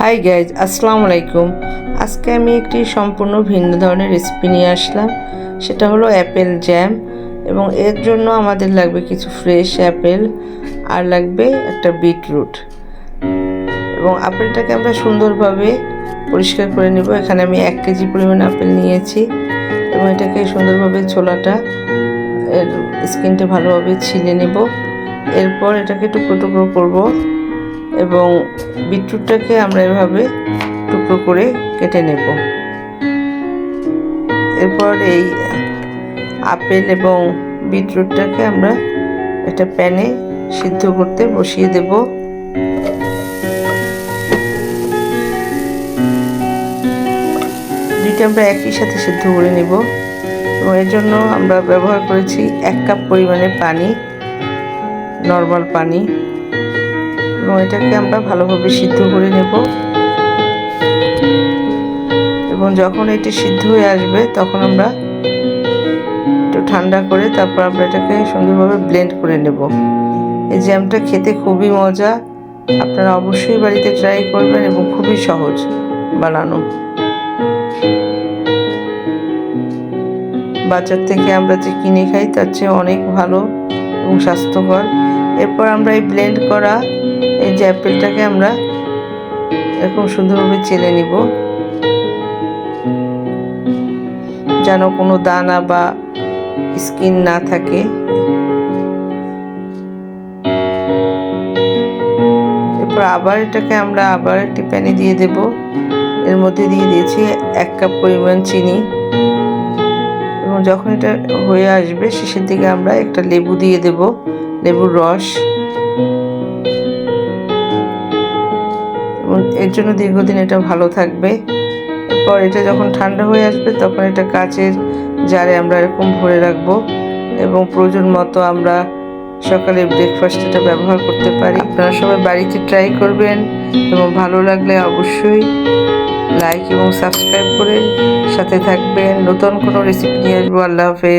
Hi guys আসসালামু আলাইকুম। আজকে আমি একটি সম্পূর্ণ ভিন্ন ধরনের রেসিপি নিয়ে আসলাম। সেটা হলো অ্যাপেল জ্যাম এবং এর জন্য আমাদের লাগবে কিছু ফ্রেশ অ্যাপেল আর লাগবে একটা বিটরুট এবং আপেলটাকে আমরা সুন্দরভাবে পরিষ্কার করে নেব। এখানে আমি এক কেজি পরিমাণ আপেল নিয়েছি এবং এটাকে সুন্দরভাবে ছোলাটা এর স্কিনটা ভালোভাবে ছিলে নেব। এরপর এটাকে টুকরো টুকরো করব। এবং বিটরুটটাকে আমরা এভাবে টুকরো করে কেটে নেব। এরপর এই আপেল এবং বিটরুটটাকে আমরা একটা প্যানে সিদ্ধ করতে বসিয়ে দেব। দুইটা আমরা একই সাথে সিদ্ধ করে নেব এবং এর জন্য আমরা ব্যবহার করেছি এক কাপ পরিমাণে পানি, নর্মাল পানি। এটাকে আমরা ভালোভাবে সিদ্ধ করে নেব। এবং যখন এটি সিদ্ধ হয়ে আসবে, তখন আমরা একটু ঠান্ডা করে তারপর আমরা এটাকে সুন্দরভাবে ব্লেন্ড করে নেব। এই জ্যামটা খেতে খুবই মজা। আপনারা অবশ্যই বাড়িতে ট্রাই করবেন এবং খুবই সহজ বানানো। বাজার থেকে আমরা যে কিনে খাই, তার চেয়ে অনেক ভালো এবং স্বাস্থ্যকর। এরপর আমরা এই ব্লেন্ড করা এই যে অ্যাপেলটাকে আমরা এরকম সুন্দরভাবে চেলে নিব। যেন কোনো দানা বা স্কিন না থাকে। এরপর আবার এটাকে আমরা আবার একটি প্যানে দিয়ে দেব। এর মধ্যে দিয়ে দিয়েছি এক কাপ পরিমাণ চিনি। এবং যখন এটা হয়ে আসবে, শেষের দিকে আমরা একটা লেবু দিয়ে দেব, লেবুর রস। এর জন্য দীর্ঘদিন এটা ভালো থাকবে। এরপর এটা যখন ঠান্ডা হয়ে আসবে, তখন এটা কাচের জারে আমরা এরকম ভরে রাখব এবং প্রয়োজন মতো আমরা সকালে ব্রেকফাস্ট এটা ব্যবহার করতে পারি। আপনারা সবাই বাড়িতে ট্রাই করবেন এবং ভালো লাগলে অবশ্যই লাইক এবং সাবস্ক্রাইব করে সাথে থাকবেন। নতুন কোনো রেসিপি নিয়ে আসব। আল্লাহ হাফেজ।